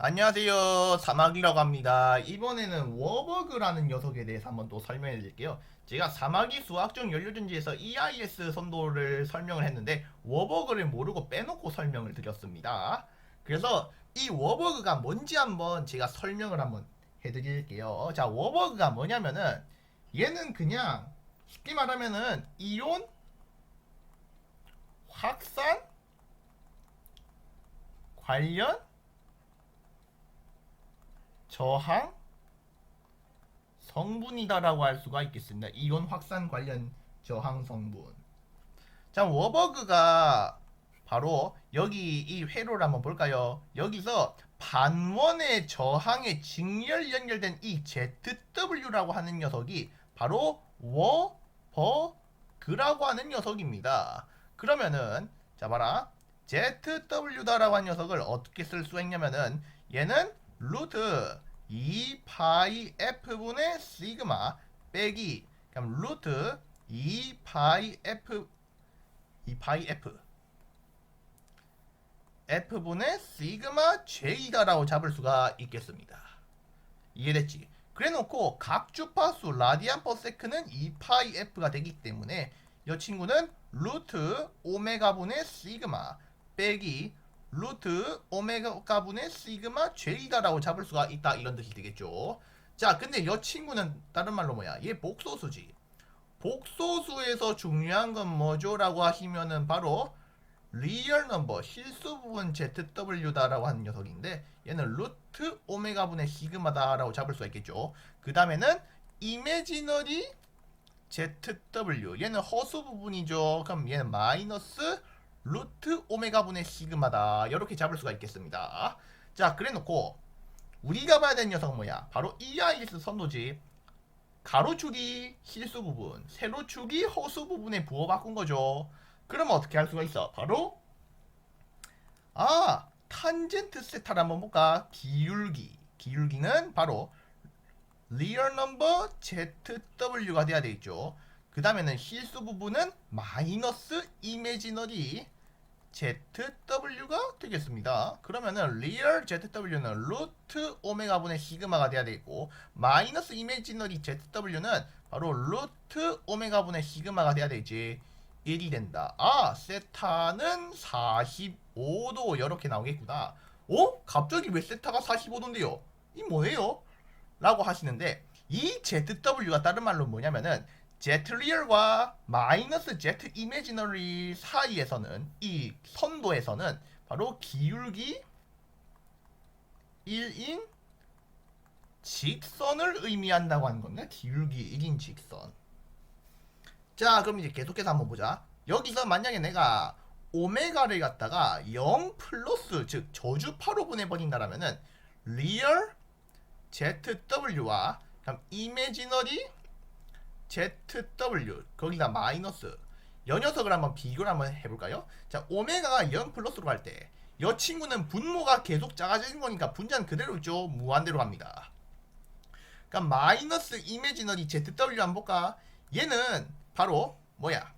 안녕하세요. 사막이라고 합니다. 이번에는 워버그라는 녀석에 대해서 한번 또 설명해 드릴게요. 제가 사막이 수학적 연료전지에서 EIS 선도를 설명을 했는데 워버그를 모르고 빼놓고 설명을 드렸습니다. 그래서 이 워버그가 뭔지 한번 제가 설명을 한번 해드릴게요. 자, 워버그가 뭐냐면은 얘는 그냥 쉽게 말하면은 이온 확산 관련 저항 성분이다라고 할 수가 있겠습니다. 이온 확산 관련 저항 성분. 자, 워버그가 바로 여기 이 회로를 한번 볼까요? 여기서 반원의 저항에 직렬 연결된 이 ZW라고 하는 녀석이 바로 워버그라고 하는 녀석입니다. 그러면은 자 봐라. ZW다라고 하는 녀석을 어떻게 쓸 수 있냐면은 얘는 루트 2파이 F분의 시그마 빼기 그럼 루트 2파이 F 2파이 F F분의 시그마 J다라고 잡을 수가 있겠습니다. 이해됐지? 그래놓고 각 주파수 라디안 퍼 세크는 2파이 F가 되기 때문에 이 친구는 루트 오메가분의 시그마 빼기 루트 오메가 분의 시그마 J다라고 잡을 수가 있다 이런 뜻이 되겠죠. 자, 근데 이 친구는 다른 말로 뭐야? 얘 복소수지. 복소수에서 중요한 건 뭐죠라고 하시면은 바로 리얼 넘버 실수 부분 ZW다라고 하는 녀석인데 얘는 루트 오메가 분의 시그마다라고 잡을 수가 있겠죠. 그 다음에는 이메지너리 ZW 얘는 허수 부분이죠. 그럼 얘는 마이너스 루트 오메가분의 시그마다 이렇게 잡을 수가 있겠습니다. 자 그래놓고 우리가 봐야 되는 녀석은 뭐야? 바로 EIS 선도지 가로축이 실수 부분, 세로축이 허수 부분에 부호 바꾼 거죠. 그러면 어떻게 할 수가 있어? 바로 아 탄젠트 세타를 한번 볼까? 기울기 기울기는 바로 리얼 넘버 ZW가 돼야 되겠죠. 그 다음에는 실수 부분은 마이너스 이메지너리 ZW가 되겠습니다. 그러면은 리얼 ZW는 루트 오메가분의 시그마가 돼야 되고 마이너스 이메지너리 ZW는 바로 루트 오메가분의 시그마가 돼야 되지 1이 된다. 아 세타는 45도 이렇게 나오겠구나. 어? 갑자기 왜 세타가 45도인데요? 이 뭐예요? 라고 하시는데 이 ZW가 다른 말로 뭐냐면은 Z 리얼과 마이너스 Z 이미지너리 사이에서는 이 선도에서는 바로 기울기 1인 직선을 의미한다고 하는 건데 기울기 1인 직선. 자 그럼 이제 계속해서 한번 보자. 여기서 만약에 내가 오메가를 갖다가 0 플러스 즉 저주파로 보내버린다라면은 리얼 ZW와 그럼 이미지너리 ZW 거기다 마이너스. 여 녀석을 한번 비교를 한번 해볼까요? 자 오메가가 0 플러스로 갈 때 여 친구는 분모가 계속 작아지는 거니까 분자는 그대로 있죠. 무한대로 갑니다. 그러니까 마이너스 이미지너리 ZW 한번 볼까? 얘는 바로 뭐야?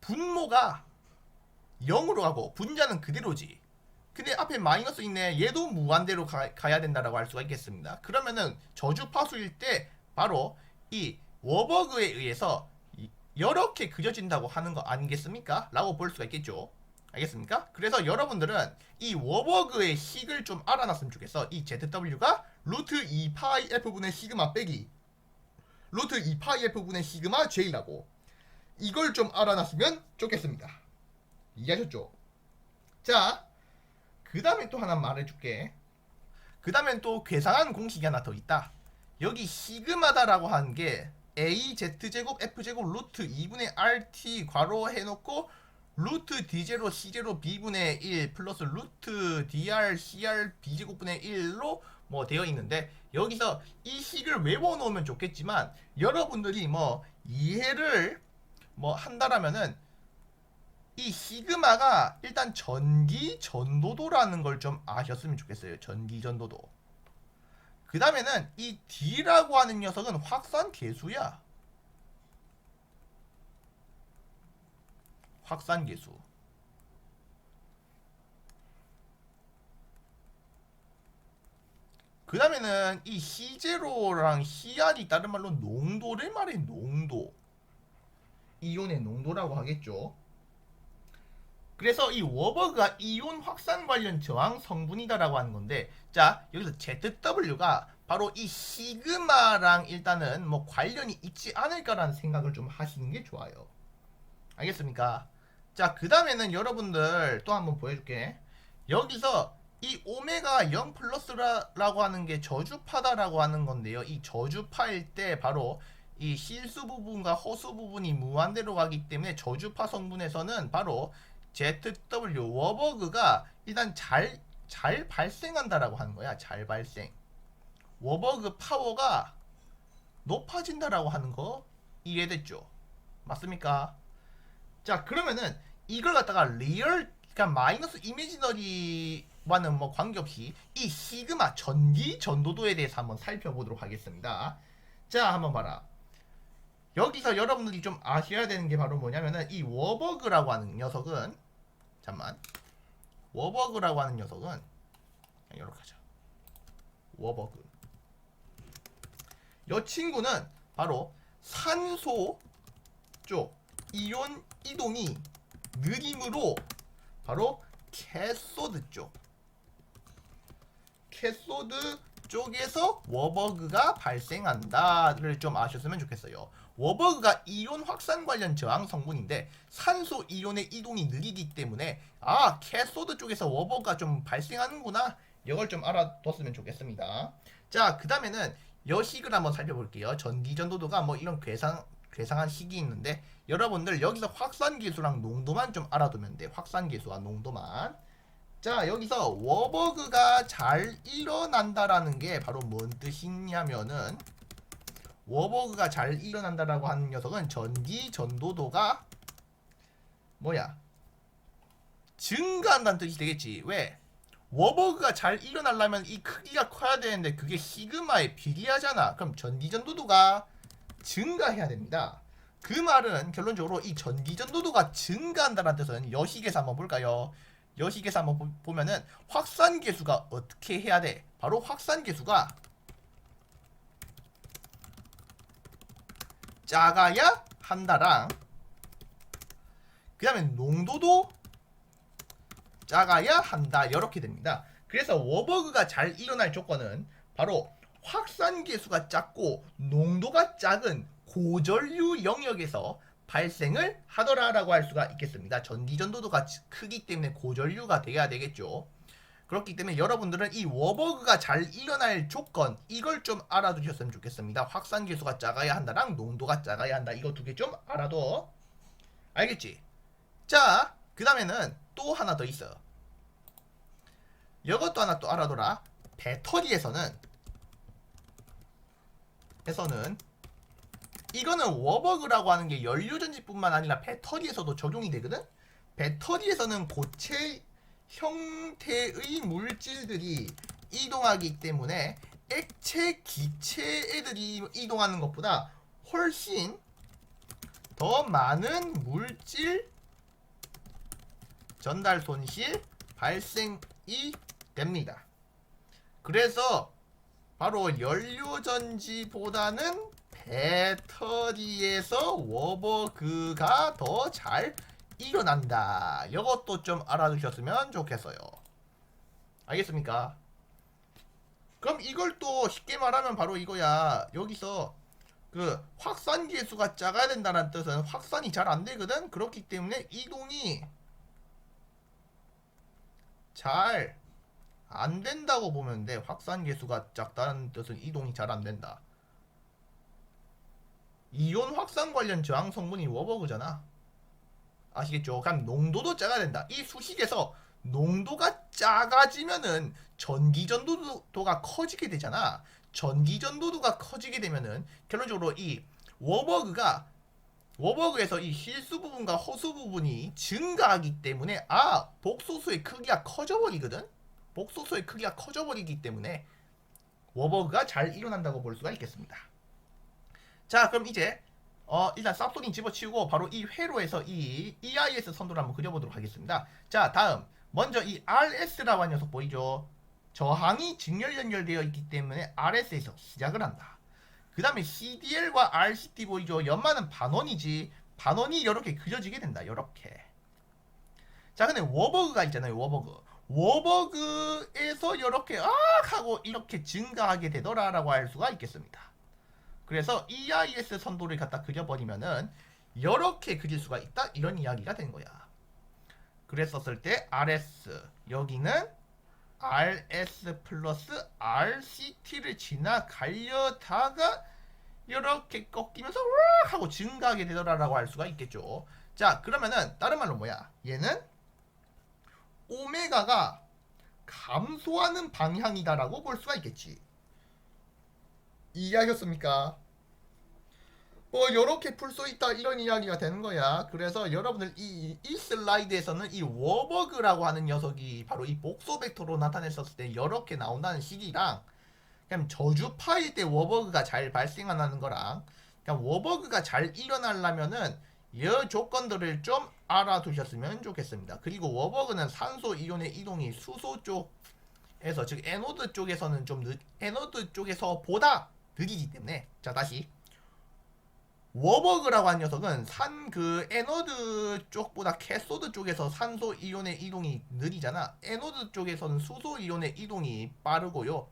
분모가 0으로 가고 분자는 그대로지. 근데 앞에 마이너스 있네. 얘도 무한대로 가, 가야 된다라고 할 수가 있겠습니다. 그러면은 저주파수일 때 바로 이 워버그에 의해서 이- 이렇게 그려진다고 하는 거 아니겠습니까? 라고 볼 수가 있겠죠. 알겠습니까? 그래서 여러분들은 이 워버그의 식을 좀 알아놨으면 좋겠어. 이 ZW가 루트 2파이 F분의 시그마 빼기 루트 2파이 F분의 시그마 J라고 이걸 좀 알아놨으면 좋겠습니다. 이해하셨죠? 자, 그 다음에 또 하나 말해줄게. 그 다음엔 또 괴상한 공식이 하나 더 있다. 여기 시그마다라고 하는 게 a z 제곱 f 제곱 루트 2분의 rt 괄호 해놓고 루트 d 제로 c 제로 b 분의 1 플러스 루트 dr cr b 제곱 분의 1로 뭐 되어 있는데 여기서 이 식을 외워 놓으면 좋겠지만 여러분들이 뭐 이해를 뭐 한다라면은 이 시그마가 일단 전기 전도도라는 걸 좀 아셨으면 좋겠어요. 전기 전도도. 그 다음에는 이 D라고 하는 녀석은 확산 계수야. 확산 계수. 그 다음에는 이 C0랑 CR이 다른 말로 농도를 말해 농도 이온의 농도라고 하겠죠 그래서 이 워버그가 이온 확산 관련 저항 성분이다라고 하는 건데 자 여기서 ZW가 바로 이 시그마랑 일단은 뭐 관련이 있지 않을까라는 생각을 좀 하시는 게 좋아요. 알겠습니까? 자 그 다음에는 여러분들 또 한번 보여줄게. 여기서 이 오메가 0 플러스라고 하는 게 저주파다라고 하는 건데요. 이 저주파일 때 바로 이 실수 부분과 허수 부분이 무한대로 가기 때문에 저주파 성분에서는 바로 ZW 워버그가 일단 잘, 잘 발생한다라고 하는 거야. 잘 발생. 워버그 파워가 높아진다라고 하는 거 이해됐죠? 맞습니까? 자 그러면은 이걸 갖다가 리얼 그러니까 마이너스 이미지너리와는 뭐 관계없이 이 시그마 전기 전도도에 대해서 한번 살펴보도록 하겠습니다. 자 한번 봐라. 여기서 여러분들이 좀 아셔야 되는 게 바로 뭐냐면은 이 워버그라고 하는 녀석은 잠만 워버그라고 하는 녀석은 이렇게 하자. 워버그. 이 친구는 바로 산소 쪽 이온 이동이 느림으로 바로 캐소드 쪽 캐소드 쪽에서 워버그가 발생한다를 좀 아셨으면 좋겠어요. 워버그가 이온 확산 관련 저항 성분인데 산소 이온의 이동이 느리기 때문에 아 캐소드 쪽에서 워버그가 좀 발생하는구나 이걸 좀 알아뒀으면 좋겠습니다. 자 그 다음에는 여식을 한번 살펴볼게요. 전기 전도도가 뭐 이런 괴상 괴상한 식이 있는데 여러분들 여기서 확산 계수랑 농도만 좀 알아두면 돼. 확산 계수와 농도만. 자 여기서 워버그가 잘 일어난다라는 게 바로 뭔 뜻이냐면은 워버그가 잘 일어난다라고 하는 녀석은 전기 전도도가 뭐야? 증가한다는 뜻이 되겠지. 왜? 워버그가 잘 일어나려면 이 크기가 커야 되는데 그게 시그마에 비례하잖아. 그럼 전기 전도도가 증가해야 됩니다. 그 말은 결론적으로 이 전기 전도도가 증가한다는 뜻은 여식에서 한번 볼까요? 여식에서 한번 보- 보면은 확산 계수가 어떻게 해야 돼? 바로 확산 계수가 작아야 한다랑 그 다음에 농도도 작아야 한다 이렇게 됩니다. 그래서 워버그가 잘 일어날 조건은 바로 확산 계수가 작고 농도가 작은 고전류 영역에서 발생을 하더라라고 할 수가 있겠습니다. 전기 전도도가 크기 때문에 고전류가 돼야 되겠죠. 그렇기 때문에 여러분들은 이 워버그가 잘 일어날 조건 이걸 좀 알아두셨으면 좋겠습니다. 확산 계수가 작아야 한다랑 농도가 작아야 한다. 이거 두 개 좀 알아둬. 알겠지? 자, 그 다음에는 또 하나 더 있어. 이것도 하나 또 알아둬라. 배터리에서는 에서는 이거는 워버그라고 하는 게 연료전지뿐만 아니라 배터리에서도 적용이 되거든. 배터리에서는 고체 형태의 물질들이 이동하기 때문에 액체 기체 애들이 이동하는 것보다 훨씬 더 많은 물질 전달 손실 발생이 됩니다. 그래서 바로 연료전지보다는 배터리에서 워버그가 더 잘 일어난다. 이것도 좀 알아두셨으면 좋겠어요. 알겠습니까? 그럼 이걸 또 쉽게 말하면 바로 이거야. 여기서 그 확산 계수가 작아야 된다는 뜻은 확산이 잘 안 되거든. 그렇기 때문에 이동이 잘 안 된다고 보면 돼. 확산 계수가 작다는 뜻은 이동이 잘 안 된다. 이온 확산 관련 저항 성분이 워버그잖아. 아시겠죠? 그럼 농도도 작아야 된다. 이 수식에서 농도가 작아지면은 전기 전도도가 커지게 되잖아. 전기 전도도가 커지게 되면은 결론적으로 이 워버그가 워버그에서 이 실수 부분과 허수 부분이 증가하기 때문에 아 복소수의 크기가 커져버리거든. 복소수의 크기가 커져버리기 때문에 워버그가 잘 일어난다고 볼 수가 있겠습니다. 자 그럼 이제 어 일단 쌉소린 집어치우고 바로 이 회로에서 이 EIS 선도를 한번 그려보도록 하겠습니다. 자 다음 먼저 이 RS라고 하는 녀석 보이죠? 저항이 직렬 연결되어 있기 때문에 RS에서 시작을 한다. 그 다음에 CDL과 RCT 보이죠? 연마는 반원이지. 반원이 이렇게 그려지게 된다. 이렇게. 자, 근데 워버그가 있잖아요. 워버그. 워버그에서 이렇게 악 하고 이렇게 증가하게 되더라라고 할 수가 있겠습니다. 그래서 EIS 선도를 갖다 그려버리면은 이렇게 그릴 수가 있다 이런 이야기가 된 거야. 그랬었을 때 RS 여기는 RS 플러스 RCT를 지나가려다가 이렇게 꺾이면서 으악 하고 증가하게 되더라라고 할 수가 있겠죠. 자 그러면은 다른 말로 뭐야? 얘는 오메가가 감소하는 방향이다라고 볼 수가 있겠지. 이해하셨습니까? 뭐 이렇게 풀 수 있다 이런 이야기가 되는 거야. 그래서 여러분들 이, 이 슬라이드에서는 이 워버그라고 하는 녀석이 바로 이 복소 벡터로 나타냈었을 때 이렇게 나온다는 식이랑 그냥 저주 파일 때 워버그가 잘 발생하는 거랑 그냥 워버그가 잘 일어나려면은 이 조건들을 좀 알아두셨으면 좋겠습니다. 그리고 워버그는 산소 이온의 이동이 수소 쪽에서 즉 에노드 쪽에서는 좀 늦, 에노드 쪽에서 보다 느리기 때문에 자 다시 워버그라고 하는 녀석은 산 그 에노드 쪽보다 캐소드 쪽에서 산소 이온의 이동이 느리잖아. 에노드 쪽에서는 수소 이온의 이동이 빠르고요.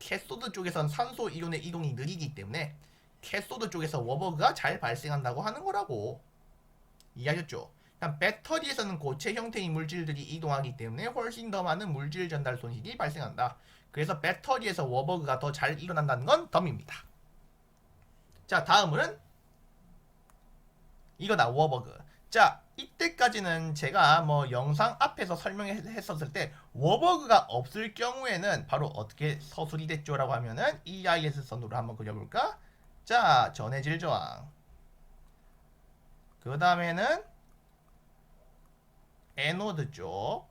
캐소드 쪽에서는 산소 이온의 이동이 느리기 때문에 캐소드 쪽에서 워버그가 잘 발생한다고 하는 거라고 이해하셨죠? 그냥 배터리에서는 고체 형태의 물질들이 이동하기 때문에 훨씬 더 많은 물질 전달 손실이 발생한다. 그래서 배터리에서 워버그가 더 잘 일어난다는 건 덤입니다. 자, 다음은 이거다 워버그. 자, 이때까지는 제가 뭐 영상 앞에서 설명했었을 때 워버그가 없을 경우에는 바로 어떻게 서술이 됐죠 라고 하면은 EIS 선으로 한번 그려볼까? 자, 전해질 저항. 그 다음에는 에노드 쪽.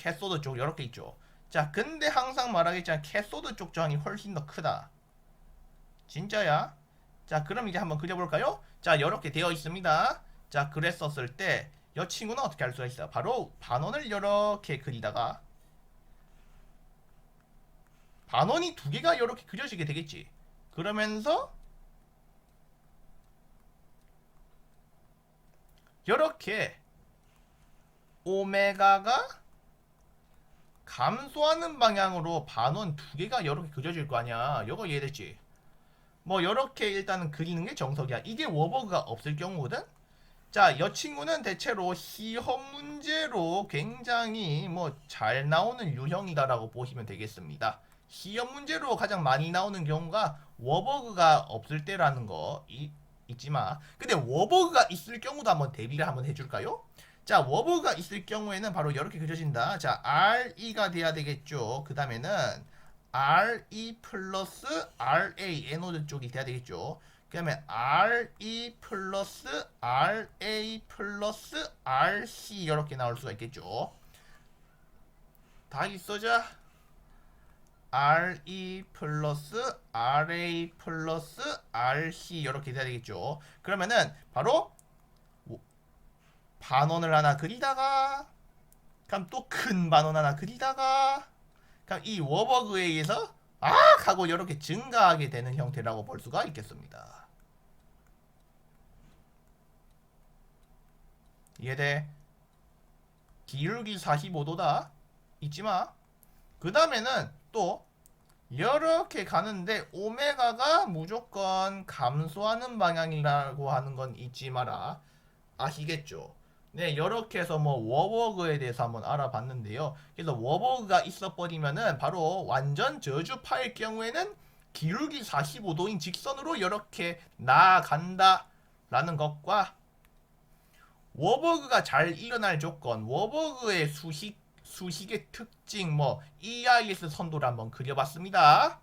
캐소드 쪽 이렇게 있죠. 자, 근데 항상 말하겠지만 캐소드 쪽 저항이 훨씬 더 크다. 진짜야? 자, 그럼 이제 한번 그려볼까요? 자, 이렇게 되어 있습니다. 자, 그랬었을 때 이 친구는 어떻게 할 수가 있어요? 바로 반원을 이렇게 그리다가 반원이 두 개가 이렇게 그려지게 되겠지. 그러면서 이렇게 오메가가 감소하는 방향으로 반원 두 개가 이렇게 그려질 거 아니야. 이거 이해됐지? 뭐 이렇게 일단은 그리는 게 정석이야. 이게 워버그가 없을 경우거든. 자, 이 친구는 대체로 시험 문제로 굉장히 뭐 잘 나오는 유형이다라고 보시면 되겠습니다. 시험 문제로 가장 많이 나오는 경우가 워버그가 없을 때라는 거 이, 잊지 마. 근데 워버그가 있을 경우도 한번 대비를 한번 해줄까요? 자, 워버가 있을 경우에는 바로 이렇게 그려진다. 자, RE가 돼야 되겠죠. 그 다음에는 RE 플러스 RA 에노드 쪽이 돼야 되겠죠. 그 다음에 RE 플러스 RA 플러스 RC 이렇게 나올 수가 있겠죠. 다 있어자. RE 플러스 RA 플러스 RC 이렇게 돼야 되겠죠. 그러면은 바로 반원을 하나 그리다가 그럼 또 큰 반원 하나 그리다가 그럼 이 워버그에 의해서 악 하고 이렇게 증가하게 되는 형태라고 볼 수가 있겠습니다. 이해돼? 기울기 45도다. 잊지 마. 그 다음에는 또 이렇게 가는데 오메가가 무조건 감소하는 방향이라고 하는 건 잊지 마라. 아시겠죠? 네, 이렇게 해서 뭐 워버그에 대해서 한번 알아봤는데요. 그래서 워버그가 있어 버리면은 바로 완전 저주파일 경우에는 기울기 45도인 직선으로 이렇게 나아간다라는 것과 워버그가 잘 일어날 조건, 워버그의 수식 수식의 특징, 뭐 EIS 선도를 한번 그려봤습니다.